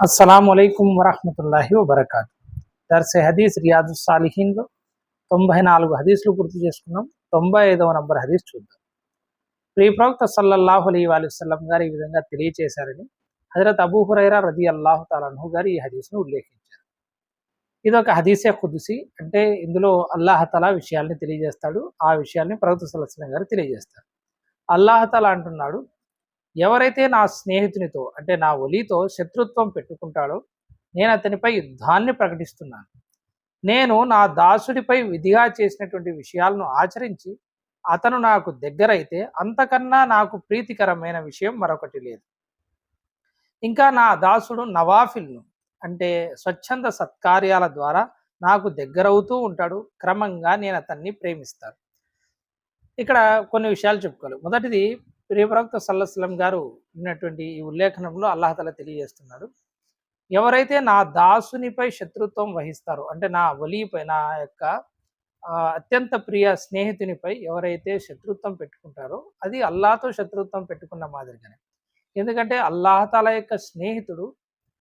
అస్సలం వరహమతుల్లాహి వబర్కాతు. దర్సే హదీస్ రియాజు సాలిహీన్లో తొంభై నాలుగు హదీస్లు గుర్తు చేసుకున్నాం. తొంభై ఐదవ నంబర్ హదీస్ చూద్దాం. ప్రియప్రవక్త సల్లల్లాహు అలీ వసల్లం గారు ఈ విధంగా తెలియచేశారని హజరత్ అబూ హురైరా రది అల్లాహు తాలహు గారు ఈ హదీస్ను ఉల్లేఖించారు. ఇది ఒక హదీసే కుదుసి అంటే ఇందులో అల్లాహతలా విషయాల్ని తెలియజేస్తాడు. ఆ విషయాల్ని ప్రవక్త సల్లాహం గారు తెలియజేస్తారు. అల్లాహతలా అంటున్నాడు ఎవరైతే నా స్నేహితునితో అంటే నా ఒలితో శత్రుత్వం పెట్టుకుంటాడో నేను అతనిపై యుద్ధాన్ని ప్రకటిస్తున్నాను. నేను నా దాసుడిపై విధిగా చేసినటువంటి విషయాలను ఆచరించి అతను నాకు దగ్గరైతే అంతకన్నా నాకు ప్రీతికరమైన విషయం మరొకటి లేదు. ఇంకా నా దాసుడు నవాఫిల్ను అంటే స్వచ్ఛంద సత్కార్యాల ద్వారా నాకు దగ్గరవుతూ ఉంటాడు. క్రమంగా నేను అతన్ని ప్రేమిస్తాను. ఇక్కడ కొన్ని విషయాలు చెప్పుకోవాలి. మొదటిది ప్రియప్రవక్త సల్లస్లం గారు ఉన్నటువంటి ఈ ఉల్లేఖనంలో అల్లాహతల తెలియజేస్తున్నాడు. ఎవరైతే నా దాసునిపై శత్రుత్వం వహిస్తారో అంటే నా వలీపై నా యొక్క అత్యంత ప్రియ స్నేహితునిపై ఎవరైతే శత్రుత్వం పెట్టుకుంటారో అది అల్లాతో శత్రుత్వం పెట్టుకున్న మాదిరిగానే. ఎందుకంటే అల్లాహతాల యొక్క స్నేహితుడు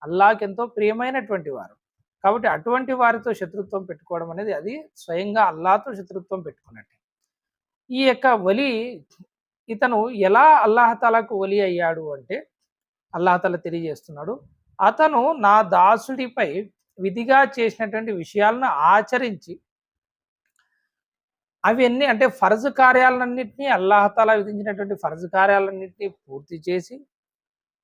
అల్లాహకి ఎంతో ప్రియమైనటువంటి వారు. కాబట్టి అటువంటి వారితో శత్రుత్వం పెట్టుకోవడం అనేది అది స్వయంగా అల్లాతో శత్రుత్వం పెట్టుకున్నట్టే. ఈ యొక్క వలి ఇతను ఎలా అల్లాహతాలకు ఒలి అయ్యాడు అంటే అల్లాహతల తెలియజేస్తున్నాడు. అతను నా దాసుడిపై విధిగా చేసినటువంటి విషయాలను ఆచరించి అవన్నీ అంటే ఫర్జ్ కార్యాలన్నింటినీ అల్లాహతాల విధించినటువంటి ఫర్జ్ కార్యాలన్నింటినీ పూర్తి చేసి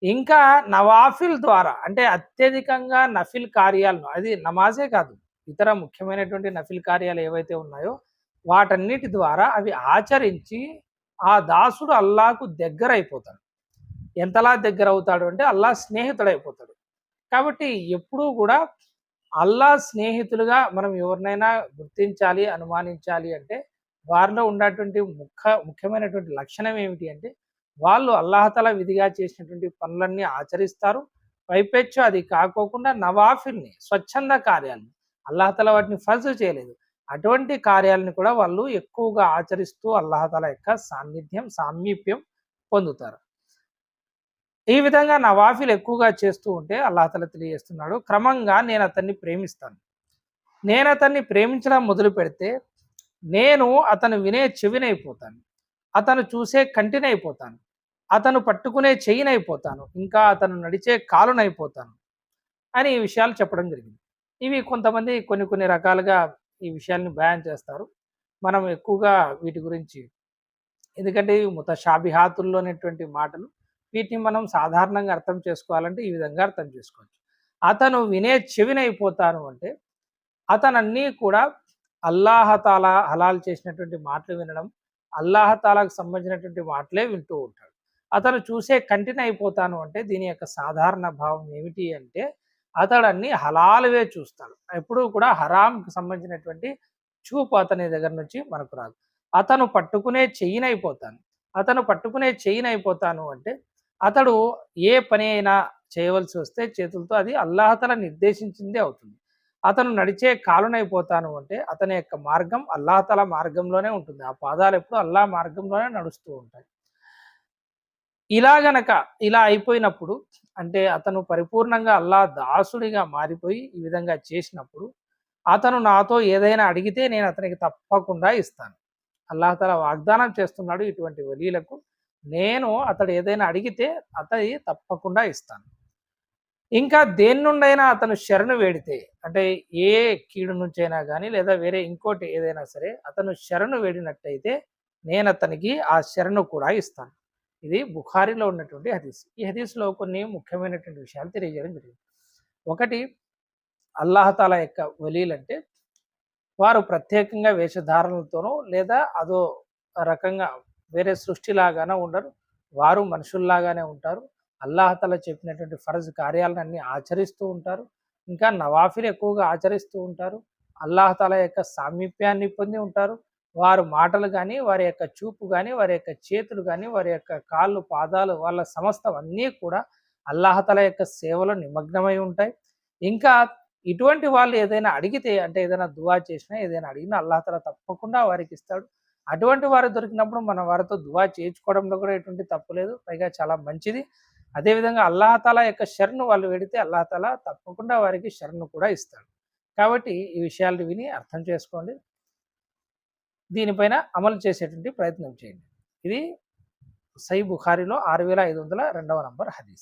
ఇంకా నవాఫిల్ ద్వారా అంటే అత్యధికంగా నఫిల్ కార్యాలను అది నమాజే కాదు ఇతర ముఖ్యమైనటువంటి నఫిల్ కార్యాలు ఏవైతే ఉన్నాయో వాటన్నిటి ద్వారా అవి ఆచరించి ఆ దాసుడు అల్లాకు దగ్గర అయిపోతాడు ఎంతలా దగ్గర అవుతాడు అంటే అల్లా స్నేహితుడైపోతాడు. కాబట్టి ఎప్పుడూ కూడా అల్లా స్నేహితులుగా మనం ఎవరినైనా గుర్తించాలి అనుమానించాలి అంటే వారిలో ఉన్నటువంటి ముఖ్య ముఖ్యమైనటువంటి లక్షణం ఏమిటి అంటే వాళ్ళు అల్లాహతల విధిగా చేసినటువంటి పనులన్నీ ఆచరిస్తారు. పైపెచ్చు అది కాకోకుండా నవాఫిల్ని స్వచ్ఛంద కార్యాలని అల్లాహతల వాటిని ఫజ్ చేయలేదు. అటువంటి కార్యాలను కూడా వాళ్ళు ఎక్కువగా ఆచరిస్తూ అల్లాహతల యొక్క సాన్నిధ్యం సామీప్యం పొందుతారు. ఈ విధంగా నవాఫీలు ఎక్కువగా చేస్తూ ఉంటే అల్లాహతల తెలియజేస్తున్నాడు క్రమంగా నేను అతన్ని ప్రేమిస్తాను. నేను అతన్ని ప్రేమించడం మొదలు పెడితే నేను అతను వినే చెవినైపోతాను. అతను చూసే కంటినైపోతాను. అతను పట్టుకునే చెయ్యినైపోతాను ఇంకా అతను నడిచే కాలునైపోతాను. అని ఈ విషయాలు చెప్పడం జరిగింది. ఇవి కొంతమంది కొన్ని కొన్ని రకాలుగా ఈ విషయాల్ని బ్యాన్ చేస్తారు. మనం ఎక్కువగా వీటి గురించి ఎందుకంటే ముత షాబిహాతుల్లోనేటువంటి మాటలు వీటిని మనం సాధారణంగా అర్థం చేసుకోవాలంటే ఈ విధంగా అర్థం చేసుకోవచ్చు. అతను వినే చెవినైపోతాను అంటే అతనన్నీ కూడా అల్లాహతాలా హలాల్ చేసినటువంటి మాటలు వినడం అల్లాహతాలాకు సంబంధించినటువంటి మాటలే వింటూ ఉంటాడు. అతను చూసే కంటిని అయిపోతాను అంటే దీని యొక్క సాధారణ భావం ఏమిటి అంటే అతడన్ని హలాలువే చూస్తాడు. ఎప్పుడూ కూడా హరాంకి సంబంధించినటువంటి చూపు అతని దగ్గర నుంచి మనకు రాదు. అతను పట్టుకునే చెయ్యినైపోతాను. అతను పట్టుకునే చెయ్యినైపోతాను అంటే అతడు ఏ పని అయినా చేయవలసి వస్తే చేతులతో అది అల్లాహతల నిర్దేశించిందే అవుతుంది. అతను నడిచే కాలునైపోతాను అంటే అతని యొక్క మార్గం అల్లాహతల మార్గంలోనే ఉంటుంది. ఆ పాదాలు ఎప్పుడు అల్లా మార్గంలోనే నడుస్తూ ఉంటాయి. ఇలా గనక ఇలా అయిపోయినప్పుడు అంటే అతను పరిపూర్ణంగా అల్లా దాసుడిగా మారిపోయి ఈ విధంగా చేసినప్పుడు అతను నాతో ఏదైనా అడిగితే నేను అతనికి తప్పకుండా ఇస్తాను. అల్లాహతల వాగ్దానం చేస్తున్నాడు ఇటువంటి వలీలకు నేను అతడు ఏదైనా అడిగితే అతడి తప్పకుండా ఇస్తాను. ఇంకా దేని నుండైనా అతను శరణు వేడితే అంటే ఏ కీడు నుంచైనా కానీ లేదా వేరే ఇంకోటి ఏదైనా సరే అతను శరణు వేడినట్టయితే నేను అతనికి ఆ శరణు కూడా ఇస్తాను. ఇది బుఖారీలో ఉన్నటువంటి హదీస్. ఈ హదీస్లో కొన్ని ముఖ్యమైనటువంటి విషయాలు తెలియజేయడం జరిగింది. ఒకటి అల్లాహతాల యొక్క వలీలంటే వారు ప్రత్యేకంగా వేషధారణలతోనో లేదా అదో రకంగా వేరే సృష్టిలాగానే ఉండరు. వారు మనుషుల్లాగానే ఉంటారు. అల్లాహతల చెప్పినటువంటి ఫరజ్ కార్యాలన్నీ ఆచరిస్తూ ఉంటారు. ఇంకా నవాఫిలు ఎక్కువగా ఆచరిస్తూ ఉంటారు. అల్లాహతల యొక్క సామీప్యాన్ని పొంది ఉంటారు. వారు మాటలు కానీ వారి యొక్క చూపు కానీ వారి యొక్క చేతులు కానీ వారి యొక్క కాళ్ళు పాదాలు వాళ్ళ సమస్తం అన్నీ కూడా అల్లాహతల యొక్క సేవలో నిమగ్నమై ఉంటాయి. ఇంకా ఇటువంటి వాళ్ళు ఏదైనా అడిగితే అంటే ఏదైనా దువా చేసినా ఏదైనా అడిగినా అల్లాహతల తప్పకుండా వారికి ఇస్తాడు. అటువంటి వారు దొరికినప్పుడు మన వారితో దువా చేయించుకోవడంలో కూడా ఎటువంటి తప్పు లేదు. పైగా చాలా మంచిది. అదేవిధంగా అల్లాహతాలా యొక్క షర్ను వాళ్ళు వెడితే అల్లాహతాలా తప్పకుండా వారికి షర్ను కూడా ఇస్తాడు. కాబట్టి ఈ విషయాలు విని అర్థం చేసుకోండి. దీనిపైన అమలు చేసేటువంటి ప్రయత్నం చేయండి. ఇది సై బుఖారిలో ఆరు వేల ఐదు వందల రెండవ నంబర్ హదీస్.